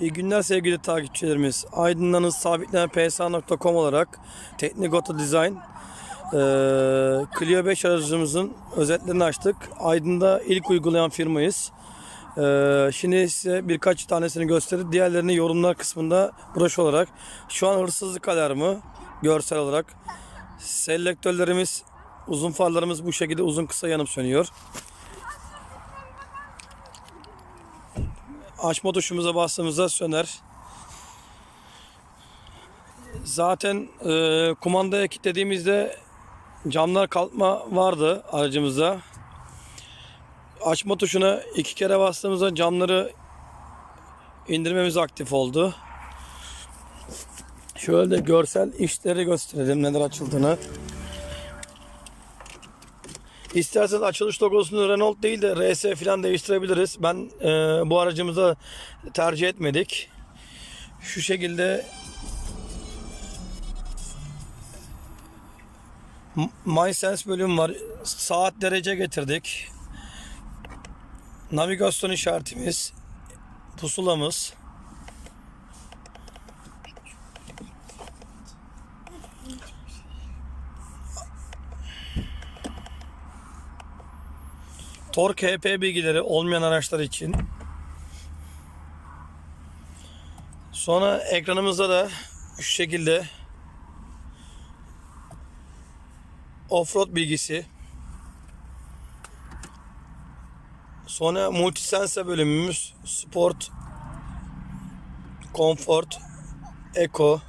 İyi günler sevgili takipçilerimiz. Aydın'dan sabitlenen psa.com olarak Teknik Auto Design eee Clio 5 aracımızın özetlerini açtık. Aydın'da ilk uygulayan firmayız. Eee, şimdi size birkaç tanesini gösterip diğerlerini yorumlar kısmında broş olarak. Şu an hırsızlık alarmı görsel olarak. Selektörlerimiz, uzun farlarımız bu şekilde uzun kısa yanıp sönüyor. Açma tuşumuza bastığımızda söner. Zaten e, kumandaya kilitlediğimizde camlar kalkma vardı aracımızda. Açma tuşuna iki kere bastığımızda camları indirmemiz aktif oldu. Şöyle görsel işleri gösterelim neler açıldığını. İsterseniz açılış logosunu Renault değil de RS falan değiştirebiliriz. Ben e, bu aracımıza tercih etmedik. Şu şekilde MySense bölüm var. Saat derece getirdik. Navigasyon işaretimiz. Pusulamız. Tork HP bilgileri olmayan araçlar için. Sonra ekranımızda da şu şekilde offroad bilgisi. Sonra multisense bölümümüz sport, comfort, eco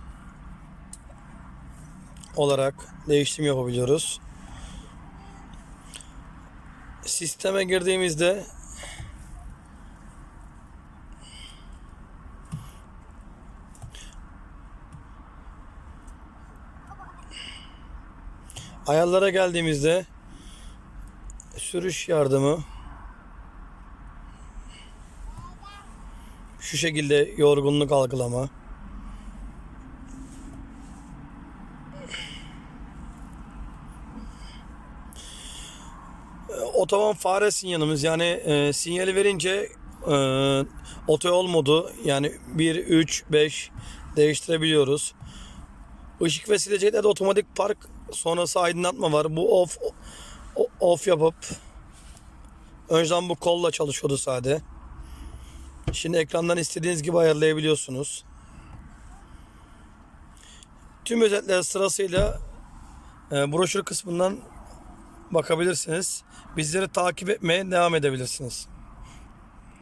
olarak değişim yapabiliyoruz. Sisteme girdiğimizde ayarlara geldiğimizde sürüş yardımı şu şekilde yorgunluk algılama otoban fare sinyalimiz yani e, sinyali verince e, otoyol modu yani 1, 3, 5 değiştirebiliyoruz. Işık ve sileceklerde otomatik park sonrası aydınlatma var. Bu off off yapıp önceden bu kolla çalışıyordu sade. Şimdi ekrandan istediğiniz gibi ayarlayabiliyorsunuz. Tüm özetler sırasıyla e, broşür kısmından bakabilirsiniz. Bizleri takip etmeye devam edebilirsiniz.